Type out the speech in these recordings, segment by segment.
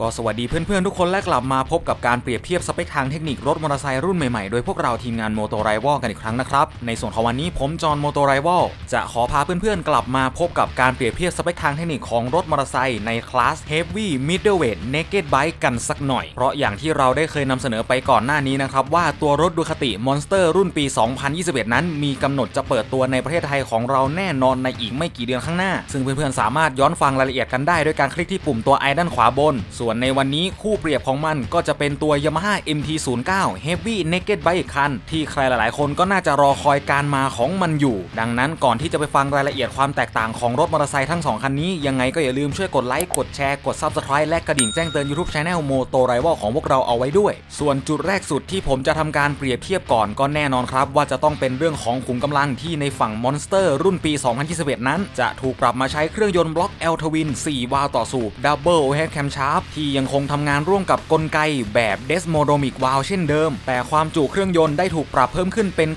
ก็สวัสดีเพื่อนๆ ทุกคนและกลับมาพบกับการเปรียบเทียบสเปคทางเทคนิครถมอเตอร์ไซค์รุ่นใหม่ๆ โดยพวกเราทีมงานโมโตไรวอลกันอีกครั้งนะครับ ในส่วนของวันนี้ผมจอห์นโมโตไรวอลจะขอพาเพื่อนๆ กลับมาพบกับการเปรียบเทียบสเปคทางเทคนิคของรถมอเตอร์ไซค์ในคลาส Heavy Middleweight Naked Bike กันสักหน่อย เพราะอย่างที่เราได้เคยนำเสนอไปก่อนหน้านี้นะครับว่าตัวรถดูคติ Monster รุ่นปี 2021 นั้น มีกำหนดจะเปิดตัวในประเทศไทยของเราแน่นอนในอีกไม่กี่เดือนข้างหน้า ซึ่งเพื่อนๆสามารถย้อนฟังรายละเอียดกันได้ด้วยการคลิกที่ปุ่มตัวไอด้านขวาบนส่วนในวันนี้คู่เปรียบของมันก็จะเป็นตัว Yamaha MT09 Heavy Naked Bike อีกคัน ที่ใครหลายๆ คนก็น่าจะรอคอยการมาของมันอยู่ ดังนั้นก่อนที่จะไปฟังรายละเอียดความแตกต่างของรถมอเตอร์ไซค์ทั้งสองคันนี้ ยังไงก็อย่าลืมช่วยกดไลค์ กดแชร์ กด Subscribe และกระดิ่งแจ้งเตือน YouTube Channel Moto Rival ของพวกเราเอาไว้ด้วย ส่วนจุดแรกสุดที่ผมจะทำการเปรียบเทียบก่อนก็แน่นอนครับ ว่าจะต้องเป็นเรื่องของขุมกำลังที่ในฝั่ง Monster รุ่นปี 2021 นั้น จะถูกปรับมาใช้เครื่องยนต์บล็อก L Twin 4 วาล์วต่อสูบ Double Overhead Camshaft ที่ยังคงทำงานร่วมกับกลไกแบบ Desmodomic Valve เช่นเดิม แต่ความจุเครื่องยนต์ได้ถูกปรับเพิ่มขึ้นเป็น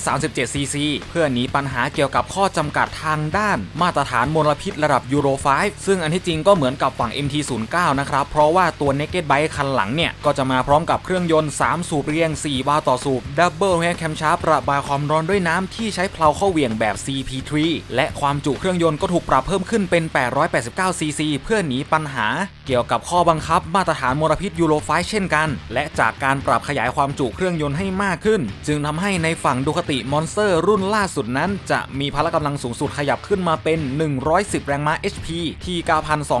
937 ซีซี เพื่อหนีปัญหาเกี่ยวกับข้อจำกัดทางด้าน มาตรฐานมลพิษระดับยูโร 5 ซึ่งอันที่จริงก็เหมือนกับฝั่ง MT09 นะครับ เพราะว่าตัว Naked Bike คันหลังเนี่ย ก็จะมาพร้อมกับเครื่องยนต์ 3 สูบเรียง 4 วาล์วต่อสูบ Double Head Camshaft ระบายความร้อนด้วยน้ำที่ใช้เพลาเข้าเหวี่ยงแบบ CP3 และความจุเครื่องยนต์ก็ถูกปรับเพิ่มขึ้นเป็น 889 ซีซี เพื่อหนีปัญหา เกี่ยวกับข้อบังคับมาตรฐานมลพิษยูโร5เช่นกัน และจากการปรับขยายความจุเครื่องยนต์ให้มากขึ้น จึงทำให้ในฝั่งดูคติมอนสเตอร์รุ่นล่าสุดนั้น จะมีพละกำลังสูงสุดขยับขึ้นมาเป็น 110 แรงม้า HP ที่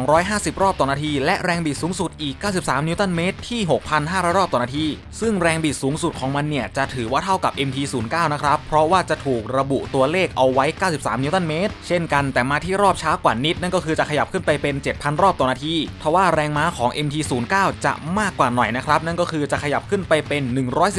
9,250 รอบต่อนาที และแรงบิดสูงสุดอีก 93 นิวตันเมตรที่ 6,500 รอบต่อนาที ซึ่งแรงบิดสูงสุดของมันเนี่ยจะถือว่าเท่ากับ MT09 นะครับ เพราะว่าจะถูกระบุตัวเลขเอาไว้ 93 นิวตันเมตร เช่นกันแต่มาที่รอบช้ากว่านิดนั่นก็คือจะขยับขึ้นไปเป็น 7,000 รอบต่อนาที ทว่าแรงม้าของ MT09 จะมากกว่าหน่อยนะครับ นั่นก็คือจะขยับขึ้นไปเป็น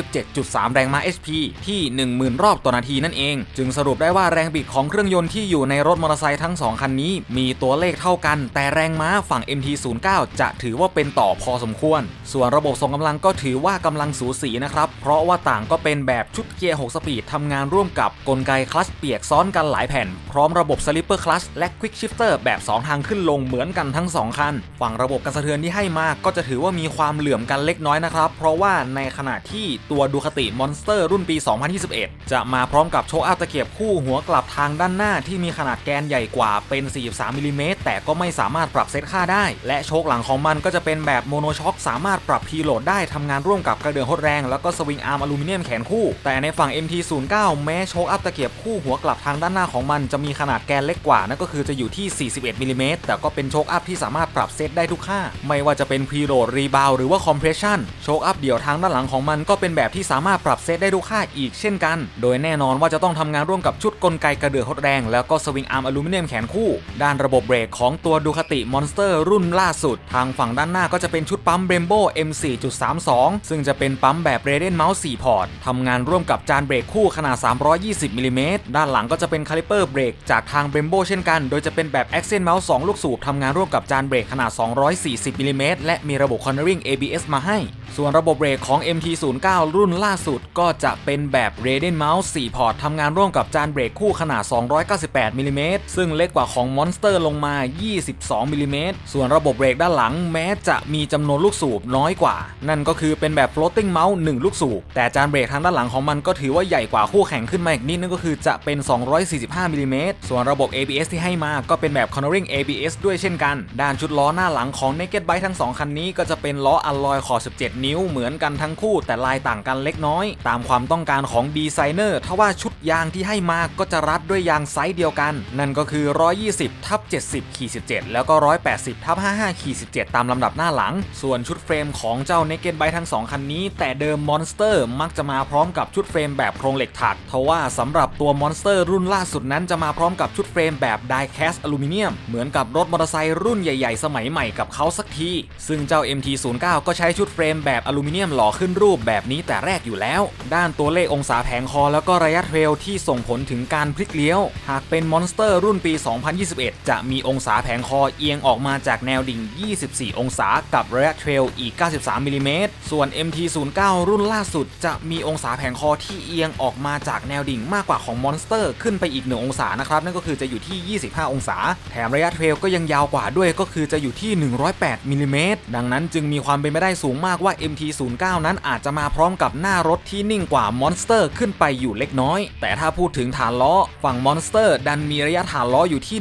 117.3 แรงม้า HP ที่ 10,000 รอบต่อนาทีนั่นเอง จึงสรุปได้ว่าแรงบิดของเครื่องยนต์ที่อยู่ในรถมอเตอร์ไซค์ทั้ง 2 คันนี้ มีตัวเลขเท่ากัน แต่แรงม้าฝั่ง MT09 จะถือว่าเป็นต่อพอสมควร ส่วนระบบส่งกำลังก็ถือว่ากำลังสูสีนะครับ เพราะว่าต่างก็เป็นแบบชุดเกียร์ 6 สปีดทำงานร่วมกับกลไกคลัตช์เปียกซ้อนกันหลายแผ่น พร้อมระบบสลิปเปอร์คลัตช์และควิกชิฟเตอร์แบบ 2 ทางขึ้นลงเหมือนกันทั้ง 2 คัน ฝั่งระบบการสะเทือนที่ให้มาก็จะถือว่ามีความเหลื่อมกันเล็กน้อยนะครับ เพราะว่าในขณะที่ตัวดูคติมอนสเตอร์รุ่นปี 2021 จะมาพร้อมกับโชคอัพตะเกียบคู่หัวกลับทางด้านหน้าที่มีขนาดแกนใหญ่กว่าเป็น 43มิลิเมตรแต่ก็ไม่สามารถปรับเซตค่าได้ และโชคหลังของมันก็จะเป็นแบบโมโนช็อคสามารถปรับพีโหลดได้ทำงานร่วมกับกระเดื่องหดแรง แล้วก็สวิงอาร์มอลูมิเนียมแขนคู่ แต่ในฝั่ง MT09 แม้โชคอัพตะเกียบคู่หัวกลับทางด้านหน้าของมันจะมีขนาดแกนเล็กกว่านั่นก็คือจะอยู่ที่ 41มิลิเมตรแต่ก็เป็นโชคอัพที่สามารถปรับเซตได้ทุกค่าไม่ว่าจะเป็นพีโหลดรีบาวหรือว่าคอมเพรสชันโชคอัพเดี่ยวทางด้านหลังของมันก็เป็นแบบที่สามารถปรับเซตได้ทุกค่าอีกเช่นกัน โดยแน่นอนว่าจะต้องทำงานร่วมกับชุดกลไกกระเดื่องหดแรง แล้วก็สวิงอาร์มอลูมิเนียมแขนคู่ ด้านระบบเบรกของตัวดูคติมอนสเตอร์รุ่นล่าสุด ทางฝั่งด้านหน้าก็จะเป็นชุดปั๊มเบรมโบ M4.32 ซึ่งจะเป็นปั๊มแบบเรเดนเมาส์4พอร์ตทำงานร่วมกับจานเบรกคู่ขนาด 320มิลิเมตรด้านหลังก็จะเป็นคาลิเปอร์เบรกจากทางเบรมโบเช่นกัน โดยจะเป็นแบบ a c c e n t Mouse 2ลูกสูบทำงานร่วมกับจานเบรกขนาด 240มิลิเมตรและมีระบบ Cornering ABS มาให้ ส่วนระบบเบรกของ MT09 รุ่นล่าสุดก็จะเป็นแบบ Raiden Mouse 4พอร์ตทำงานร่วมกับจานเบรกคู่ขนาด 298มิลิเมตรซึ่งเล็กกว่าของ Monster ลงมา 22มิลิเมตรส่วนระบบเบรกด้านหลังแม้จะมีจำนวนลูกสูบน้อยกว่า นั่นก็คือเป็นแบบ floating mouse 1ลูกสูบ แต่จานเบรกทางด้านหลังของมันก็ถือว่าใหญ่กว่าคู่แข่งขึ้นมาอีกนิดนั่นก็คือจะเป็น 245มิลิเมตรส่วนระบบ ABS ที่ให้มาก็เป็นแบบ cornering ABS ด้วยเช่นกัน ด้านชุดล้อหน้าหลังของ Naked Bike ทั้ง 2 คันนี้ก็จะเป็นล้ออัลลอยขอบ17 นิ้วเหมือนกันทั้งคู่แต่ลายต่างกันเล็กน้อย ตามความต้องการของดีไซเนอร์ทว่าชุด ยางที่ให้มาก็จะรัดด้วยยางไซส์เดียวกัน นั่นก็คือ 120ทับ70ขี17 แล้วก็ 180ทับ55ขี17 ตามลำดับหน้าหลัง ส่วนชุดเฟรมของเจ้า Naked Bike ทั้ง 2 คันนี้ แต่เดิม Monster มักจะมาพร้อมกับชุดเฟรมแบบโครงเหล็กถักทว่าสำหรับตัว Monster รุ่นล่าสุดนั้นจะมาพร้อมกับชุดเฟรมแบบ Die Cast อลูมิเนียม เหมือนกับรถมอเตอร์ไซค์รุ่นใหญ่ๆ สมัยใหม่กับเขาสักที ซึ่งเจ้า MT09 ก็ใช้ชุดเฟรมแบบอลูมิเนียมหล่อขึ้นรูปแบบนี้แต่แรกอยู่แล้ว ด้านตัวเลของศาแผงคอแล้วก็ระยะเทรลลที่ส่งผลถึงการพลิกเลี้ยว หากเป็นมอนสเตอร์รุ่นปี 2021 จะมีองศาแผงคอเอียงออกมาจากแนวดิ่ง 24 องศากับระยะเทรลอีก 93มิลลิเมตรส่วน MT09 รุ่นล่าสุด จะมีองศาแผงคอที่เอียงออกมาจากแนวดิ่งมากกว่าของมอนสเตอร์ขึ้นไปอีก 1 องศานะครับนั่นก็คือจะอยู่ที่ 25 องศา แถมระยะเทรลก็ยังยาวกว่าด้วยก็คือจะอยู่ที่ 108มิลลิเมตรดังนั้นจึงมีความเป็นไปได้สูงมากว่า MT09 นั้นอาจจะมาพร้อมกับหน้ารถที่นิ่งกว่ามอนสเตอร์ขึ้นไปอยู่เล็กน้อยแต่ถ้าพูดถึงฐานล้อ ฝั่งมอนสเตอร์ ดันมีระยะฐานล้ออยู่ที่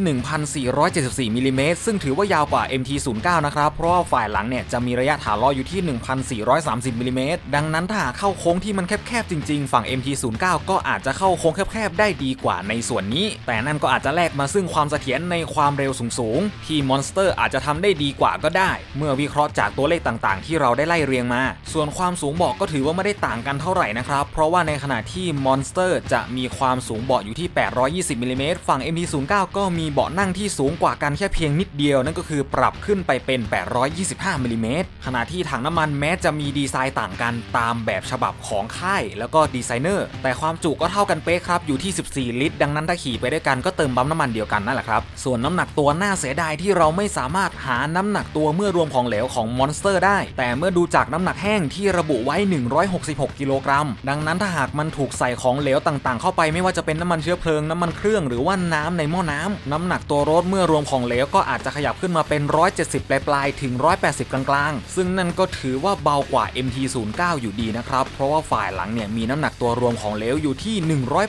1,474มิลลิเมตรซึ่งถือว่ายาวกว่า MT09 นะครับ เพราะว่าฝ่ายหลังเนี่ยจะมีระยะฐานล้ออยู่ที่ 1,430มิลลิเมตรดังนั้นถ้าเข้าโค้งที่มันแคบๆจริง ๆ ฝั่ง MT09 ก็อาจจะเข้าโค้งแคบๆได้ดีกว่าในส่วนนี้ แต่นั่นก็อาจจะแลกมาซึ่งความเสถียรในความเร็วสูงๆที่มอนสเตอร์อาจจะทำได้ดีกว่าก็ได้ เมื่อวิเคราะห์จากตัวเลขต่างๆ ที่เราได้ไล่เรียงมา ส่วนความสูงบาะก็ถือว่าไม่ได้ต่างกันเท่าไหร่นะครับเพราะว่าในขณะที่มอนสเตอร์จะมีความสูงเบาะอยู่ที่ 820มิลลิเมตรฝั่ง MT09 ก็มีเบาะนั่งที่สูงกว่ากันแค่เพียงนิดเดียว นั่นก็คือปรับขึ้นไปเป็น 825มิลลิเมตรขณะที่ถังน้ำมันแม้จะมีดีไซน์ต่างกันตามแบบฉบับของค่ายแล้วก็ดีไซเนอร์ แต่ความจุก็เท่ากันเป๊ะครับอยู่ที่ 14 ลิตร ดังนั้นถ้าขี่ไปด้วยกันก็เติมปั๊มน้ำมันเดียวกันนั่นแหละครับ ส่วนน้ำหนักตัวน่าเสียดายที่เราไม่สามารถหาน้ำหนักตัวเมื่อรวมของเหลวของมอนสเตอร์ได้ แต่เมื่อดูจากน้ำหนักแห้งที่ระบุไว้ 166 กิโลกรัม ดังนั้นถ้าหากมันถูกใส่ของเหลวต่างๆ เข้าไปไม่ว่าจะเป็นน้ำมันเชื้อเพลิงน้ำมันเครื่องหรือว่าน้ำในหม้อน้ำน้ำหนักตัวรถเมื่อรวมของเหลวก็อาจจะขยับขึ้นมาเป็น 170 ปลายๆ ถึง 180 กลางๆ ซึ่งนั่นก็ถือว่าเบากว่า MT09 อยู่ดีนะครับ เพราะว่าฝ่ายหลังเนี่ยมีน้ำหนักตัวรวมของเหลวอยู่ที่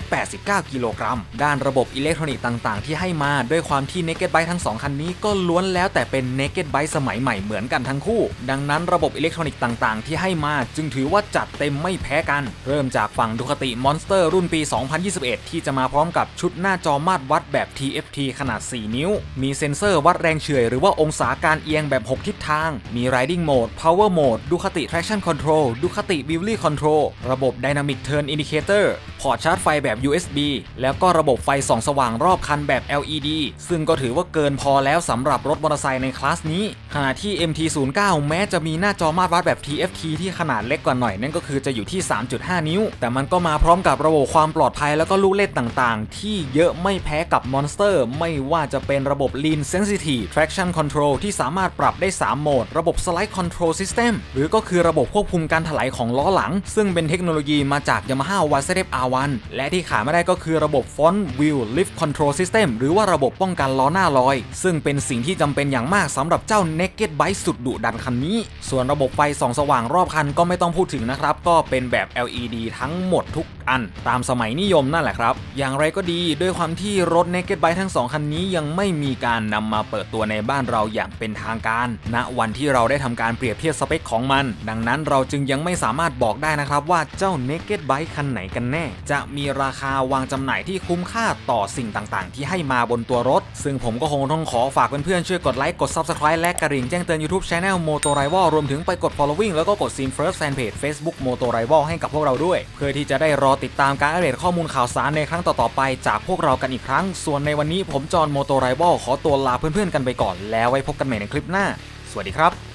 189 กิโลกรัม ด้านระบบอิเล็กทรอนิกส์ต่างๆ ที่ให้มาด้วยความที่ Naked Bike ทั้ง 2 คันนี้ก็ล้วนแล้วแต่เป็น Naked Bike สมัยใหม่เหมือนกันทั้งคู่ ดังนั้นระบบอิเล็กทรอนิกส์ต่างๆ ที่ให้มาจึงถือว่าจัดเต็มไม่แพ้กัน เริ่มจากฝั่งดูคติ Monster รุ่นปี2021 ที่จะมาพร้อมกับชุดหน้าจอมาตรวัดแบบ TFT ขนาด 4 นิ้ว มีเซ็นเซอร์วัดแรงเฉื่อยหรือว่าองศาการเอียงแบบ 6 ทิศทาง มี Riding Mode Power Mode ดูคติ Traction Control ดูคติ Wheelie Control ระบบ Dynamic Turn Indicator พอร์ตชาร์จไฟแบบ USB แล้วก็ระบบไฟส่องสว่างรอบคันแบบ LED ซึ่งก็ถือว่าเกินพอแล้วสำหรับรถมอเตอร์ไซค์ในคลาสนี้ ขณะที่ MT09 แม้จะมีหน้าจอมาตรวัดแบบ TFT ที่ขนาดเล็กกว่าหน่อยนั่นก็คือจะอยู่ที่ 3.5 นิ้ว แต่มันก็มาพร้อมกับระบบความปลอดภัยแล้วก็ลูกเล่นต่างๆ ที่เยอะไม่แพ้กับ Monster ไม่ว่าจะเป็นระบบ Lean Sensitive Traction Control ที่สามารถปรับได้ 3 โหมด ระบบ Slide Control System หรือก็คือระบบควบคุมการถลายของล้อหลัง ซึ่งเป็นเทคโนโลยีมาจาก Yamaha w a z f R1 และที่ขาดไม่ได้ก็คือระบบ Front Wheel Lift Control System หรือว่าระบบป้องกันล้อหน้าลอย ซึ่งเป็นสิ่งที่จำเป็นอย่างมากสำหรับเจ้า Naked Bike สุดดุดันคันนี้ ส่วนระบบไฟส่องสว่างรอบคันก็ไม่ต้องพูดถึงนะครับก็เป็นแบบ LED ทั้งหมดทุก อัน ตามสมัยนิยมนั่นแหละครับ อย่างไรก็ดีด้วยความที่รถ Naked Bike ทั้ง 2 คันนี้ยังไม่มีการนำมาเปิดตัวในบ้านเราอย่างเป็นทางการ ณวันที่เราได้ทำการเปรียบเทียบสเปคของมัน ดังนั้นเราจึงยังไม่สามารถบอกได้นะครับว่าเจ้า Naked Bike คันไหนกันแน่ จะมีราคาวางจำหน่ายที่คุ้มค่าต่อสิ่งต่างๆ ที่ให้มาบนตัวรถ ซึ่งผมก็คงต้องขอฝากเพื่อนๆช่วยกดไลค์กด Subscribe และกระดิ่งแจ้งเตือน YouTube Channel Moto Rival รวมถึงไปกด Following แล้วก็กด Scene First Fanpage Facebook Moto Rival ให้กับพวกเราด้วย เพื่อที่จะได้รอติดตามการอัปเดตข้อมูลข่าวสารในครั้งต่อๆไปจากพวกเรากันอีกครั้ง ส่วนในวันนี้ผมจอห์นโมโตไรบอลขอตัวลาเพื่อนๆกันไปก่อน แล้วไว้พบกันใหม่ในคลิปหน้า สวัสดีครับ